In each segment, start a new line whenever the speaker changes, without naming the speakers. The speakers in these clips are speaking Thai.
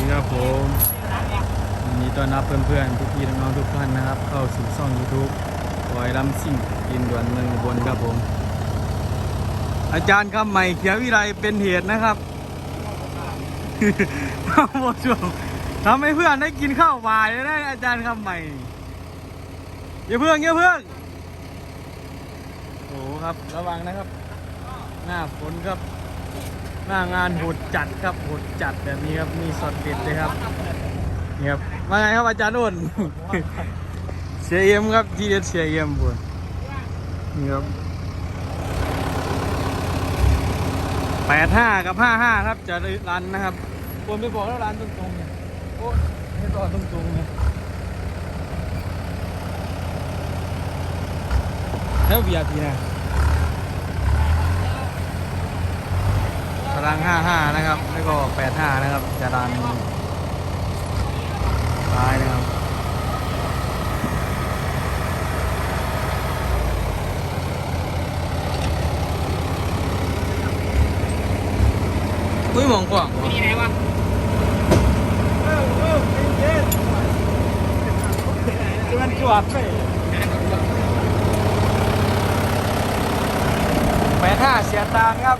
ดีครับผมวันนี้ต้อนรับเพื่อนๆพี่ๆน้องๆทุกท่านนะครับ เข้าสู่ช่อง YouTube ไว้ลำซิ่งกินด่วนเมืองบลครับผม อาจารย์คำใหม่เขียววิไลเป็นเหตุนะครับทำหมดช่วงทำให้เพื่อนได้กินข้าวบ่ายเลยนะอาจารย์คำใหม่อย่าเพิ่งอย่าเพิ่งโอ้โหครับระวังนะครับ หน้าฝนครับ หน้างานโหดจัดครับโหดจัดแบบนี้ครับมีสอดเด็ดเลยครับนี่ครับว่าไงครับอาจารย์อ้นเสียเอ็มครับทีเด็ดเสียเอ็มบุญนี่ครับแปดห้ากับห้าห้าครับจะรันนะครับควรไปบอกแล้วร้านตรงๆเนี่ยโอ้ให้รอตรงๆเนี่ยแล้วเบียร์พีนะาราง55 นะครับ แล้วก็ 85 นะครับจะดันซ้ายนะครับอุ้ยมองกว้างว่ะ
นี่ไหนวะ
มันจวดไป85เสียตางครับ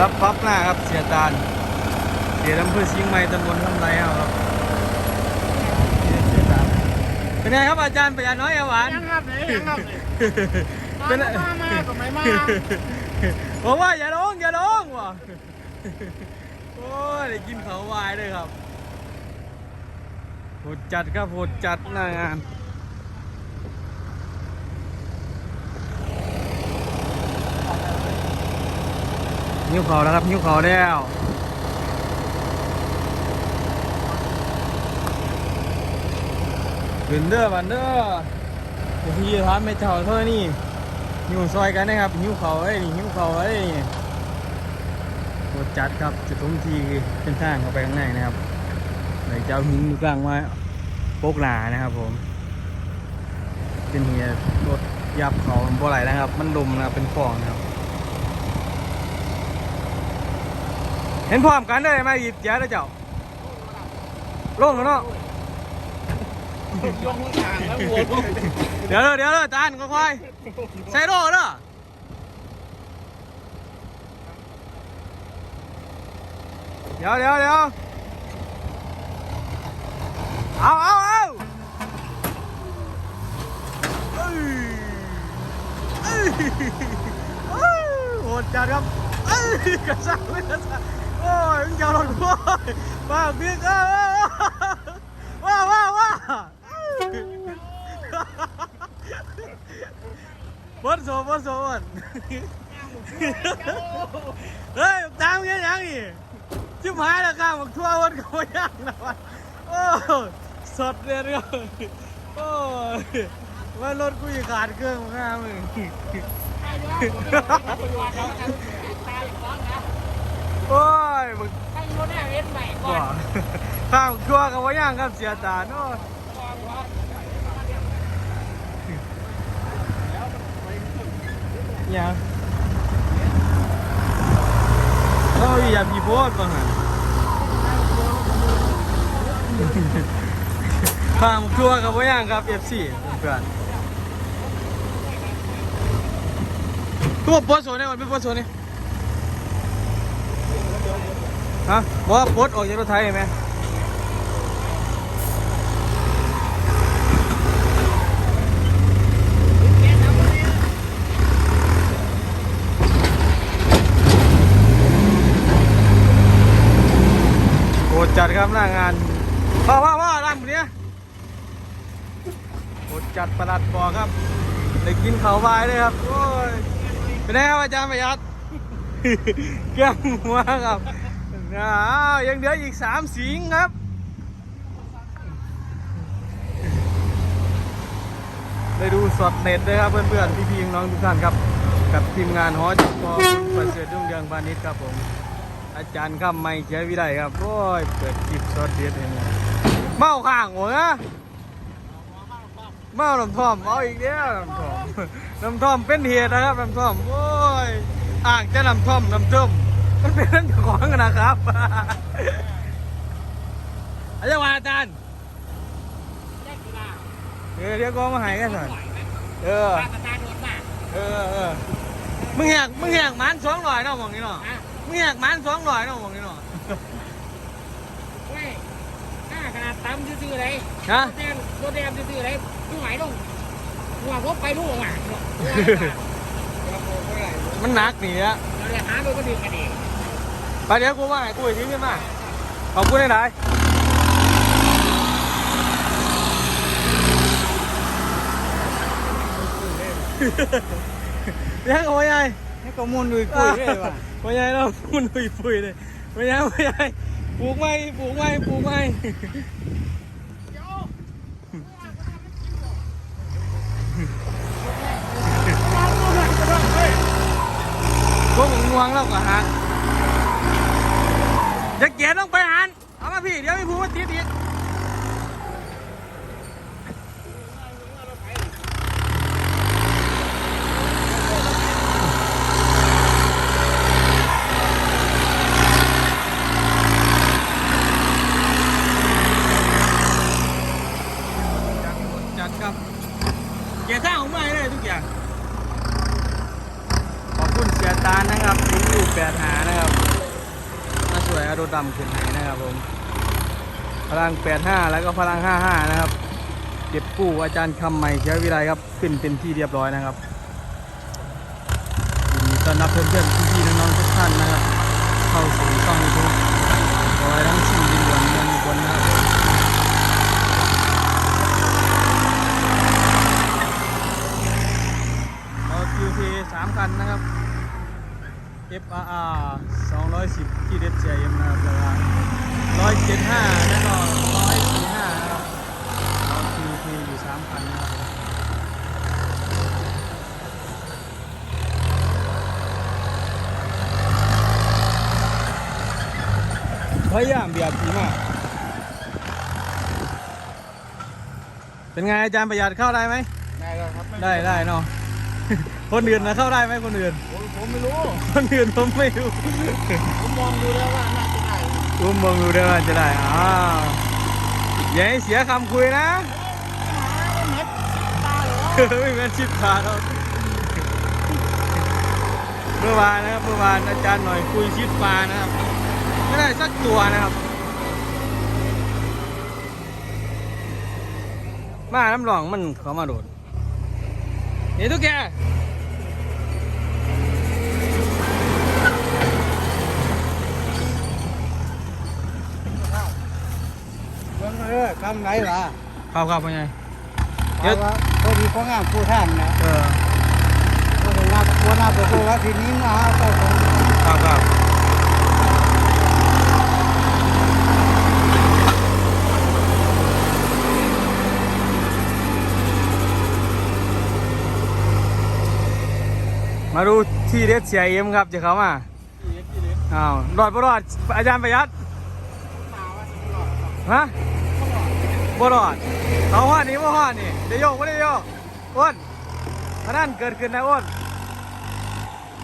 รับพับหน้าครับเสียตาลเสียอำเภอเชียงใหม่ตำบลคำไรเอาครับเสียตาลเป็นไงครับอาจารย์ประหยัดน้อยเอาหวาน
ยังครับเนี่ยยังครับเนี่ย
เป็นไง
มามาก็ไม่มา
บอกว่าอย่าลงอย่าลงว่ะโอ้ยได้กินเขาวายเลยครับโหดจัดครับโหดจัดหน้างาน นิ้วเขาแล้วครับนิ้วเขาแล้วขึ้นเด้อบันเด้อพี่จะทำไม่เท่าเท่านี้หิวซอยกันนะครับหิ้วเขาเอ้นี่หิ้วเขาเอ้นี่โหดจัดครับจุดทุ่มทีเป็นทางเข้าไปข้างในนะครับไหนเจ้าหินอยู่กลางว่าโปกหนานะครับผม เป็นเฮียรถยับเขาบ่ไหลนะครับ มันลมนะครับเป็นฟองนะครับ เห็นพร้อมกันเลยไหมหยิบแจ๊ดแล้วเจ้าลงแล้วเนาะ
ยกมือทางแล้ววัวลูก
เดี๋ยวเด้อเดี๋ยวเด้อจานค่อยๆใส่โลเด้อเดี๋ยวเดี๋ยวเดี๋ยวเอาเอาเอาเอ้ยเอ้ยเอ้ยโหดจัดครับเอ้ยกระซังเลยกระซัง โอ้ยมึงจะเอารถกูบ้าบิ๊กเอ้ยว้าวว้าวว้าวบดโซบดโซบดเฮ้ยตามยังยังอีกชิบหายแล้วข้ามทั่ววันเขาไม่ยังนะวันโอ้สดเลยเรื่องโอ้ยว่ารถกูอีกขาดเครื่องข้ามมึง โอ้ยมึง
ให้รถแอร์เอสใหม่ก่อ
ว่านข้ามทั่วเขาไม่ยังครับเสียตาโน่นยังเขาอย่าพีโพสบ้างฮะข้ามทั่วกับว่าย่างครับ F4 เพื่อนๆตัวโพสโซนเนี่ยมันเป็นโพสโซนนี่ ฮะบอกว่าโพสออกจากรถไทยไหมโหดจัดครับหน้างานพ่อพ่อพ่อร้านนี้โหดจัดประหลัดบอกครับได้กินเขาวายเลยครับโอ้ยเป็นไงครับอาจารย์ประหยัดเกลี้ยงหัวครับ อ้าวยังเหลืออีกสามสิงครับ ได้ดูสดเน็ตด้วยครับเพื่อนๆพี่ๆน้องทุกท่านครับ กับทีมงานหอจกประเสริฐรุ่งเรืองพาณิชย์ครับผม อาจารย์ข้ามไม่ใช้วิไลครับ โอ้ย เปิดคลิปสดเด็ดเองเมาข้างหัวนะเมาน้ำท่อมเอาอีกแล้วน้ำท่อมน้ำท่อมเป็นเหตุนะครับน้ำท่อมโอ้ยอ่างจะน้ำท่อมน้ำท่อม มันเป็นเรื่องของกันนะครับอาจารย์วาอาจารย์
แยกกีฬา
เออเดี๋ยวก็มาใหายกันหน่อย
ไหวไหม
เออ
ปลากระตาโดนมาก
เออเออมึงแหกมึงแหกหมันสองร้อยเนาะหมองนี้เนาะ
อะ
มึงแหกหมันสองร้อยเนาะหมองนี้เนาะ
เว้ยหน้าขนาดตำซื่อๆเลย
ฮะ
รถแดงรถแดงซื่อๆเลยไม่ไหวลงหัวรถไปลูกอะ
มันหนักหนีอะ
เราเลยหาโดนก็ดึงกันเอง
ไปเดี๋ยวกูว่าให้กูอีกทีขึ้นมาขอบคุณได้ไหนเดี๋ยวโอ้ยไง
นี่ก็มุนดุยกุยเลยว่ะ
โอ้ยไงเรามุนปุยปุยเลยโอ้ยไงโอ้ยไงปลูกไม้ปลูกไม้ปลูกไม้พวกมึงงวงแล้วก็หัก จะเกลียดต้องไปหันเอามาพี่ เดี๋ยวมีผู้มาตีดอีกจัดครับเกียร์ท่าของไม่เลยทุกอย่าง ขอบคุณเสียตาลนะครับที่อยู่แปดหานะครับมาช่วยเอารถดำขึ้นให้นะครับผม พ ลัง 85 แล้วก็พลัง 55 นะครับ เก็บกู้อาจารย์คำใหม่เชียวิไลครับ ขึ้นเป็นที่เรียบร้อยนะครับยินดีต้อนรับเพื่อนๆพี่ๆน้องๆทุกท่านนะครับ เข้าสู่ช่องยูทูบขอให้ทั้งสี่ดินด่วนเมืองอุบลนะครับเรา QP สามคันนะครับ FRR 210 ที่เด็ดเ m นะครับแล้วก็ 175แล้วก็145นะครับเรา QP อยู่สามคันนะครับพยายามเบียดดีมาก เป็นไงอาจารย์ประหยัดเข้าได้ไหม
ได้แล้วครับ
ได้ได้เนาะ คนอื่นนะเข้าได้ไหมคนอื่น
ผมผมไม่รู้
คนอื่นผมไม่รู้
ผมมองดูแล้วว่าน่า
คุ้มมองดูได้ว่าจะได้อ้าอย่าให้เสียคำคุยนะไม่แม่นชิดขาเราเมื่อวานนะครับเมื่อวานอาจารย์หน่อยคุยชิดฟ้านะครับ ไม่ได้สักตัวนะครับ มาน้ำหลองมันเขามาโดดนี่ทุกแก
เบิ่งเออคำไหนล่ะ
ครับครับเป็นไงเดี๋
เดี๋
ย
ยววพอดีของงามผู้ท่านนะ
เออ
พอดีงามผู้หน้าประตูว่าทีนี้มาหาเจ้าของ
ครับครับมาดูที่เด็ดเสียเอ็มครับจะเข้ามาอ้าวรอดบ่รอดอาจารย์ประหยัดฮะ บ่รอดเขาห้อนี่บ่ห้อนี่เดี๋ยวโยกไม่ได้โยกอ้นพนันเกิดขึ้นนะอ้น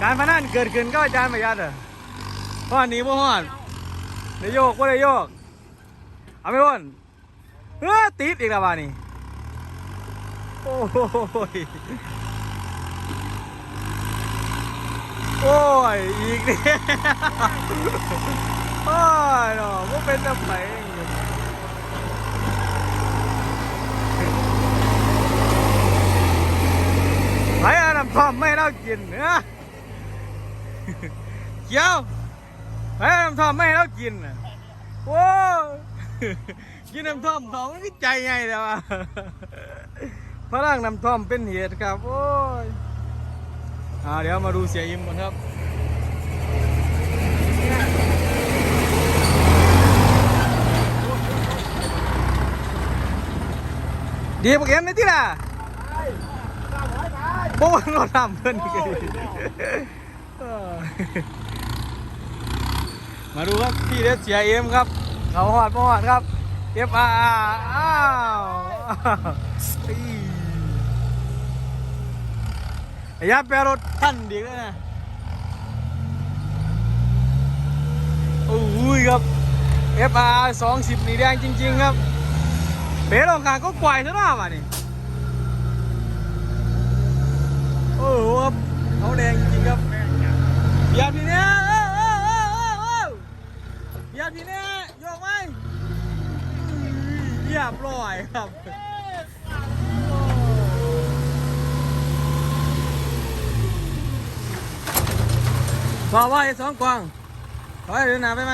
การพนันเกิดขึ้นก็อาจารย์ประหยัดเหรอห้อนี้บ่ห้อนเดี๋ยวโยกไม่ได้โยกเอาไม่อ้นเออติดอีกแล้วบ้านี่โอ้ยโอ้ยอีกเนี่ยโอ้ยเนาะว่าเป็นจะไป ไปเอาน้ำท่อมไม่ให้เรากินเนื้อเกี่ยวไปเอาน้ำท่อมไม่ให้เรากินน่ะโอ้ยกินน้ำท่อมเขาไม่ใจไงแต่ว่าพลังน้ำท่อมเป็นเหตุครับโอ้ยอ่าเดี๋ยวมาดูเสียอิมก่อนครับดีปกเอ็นนี่ที่ล่ะ โบ้วันเราทำเพื่อนอีกทีเออมาดูครับพี่เดชเสียเอ็มครับ เขาหอดบ่หอดครับ F R R อ้าวอี้ไอ้ยาแปรรถท่านดีเลยนะโอ้ยครับ FR 210นี่แดงจริง ๆ ครับเป๋ลงกลางก็กวายซะหน้ามานี่โอ้โห ครับเขาแดงจริงครับย่าพี่เนี้ยเอ้าเอ้าเออเออย่าพี่เนี้ยโยกไหมเรียบร้อยครับพอว่าไอ้สองกวางถอยเดินหน้าไปไหม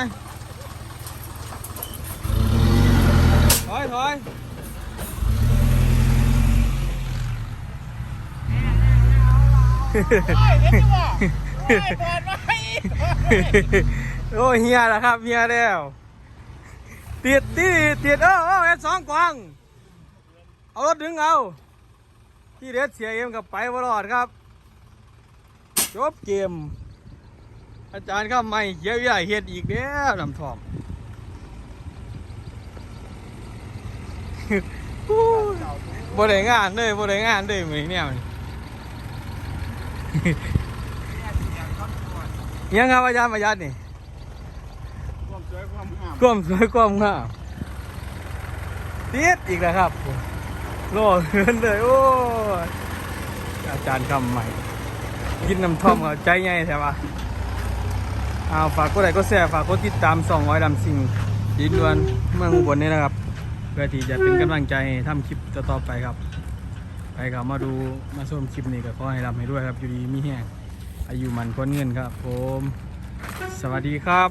ถอยถอย โอ้ยเฮียแล้วครับเฮียแล้วติดติดติดเออเออไอ้สองกวางเอารถดึงเอาที่เด็ดเสียเอ็มกับไปบรอดครับ จบเกม อาจารย์ก็ไม่เยอะใหญ่เฮ็ดอีกแล้วลำทอมบ่ได้งานเลยบ่ได้งานเลยมือนเนี่ยมัน ยังครับอาจารย์ประหยัดนี่
ความสวยความงาม
ความสวยความงามติดอีกแล้วครับโล่เกินเลยโอ้ยอาจารย์คำใหม่กินน้ำท่อมเขาใจใหญ่แท้ปะเอาฝากกดไลค์กดแชร์ฝากกดติดตามส่องไว้ดำสิ่งยินดวนเมืองอุบลนี่นะครับเพื่อที่จะเป็นกำลังใจให้ทำคลิปต่อๆไปครับ ไปครับมาดูมาชมคลิปนี้ก็ขอให้รับให้ด้วยครับ อยู่ดีมีแห้งอายุมันคนเงินครับผม สวัสดีครับ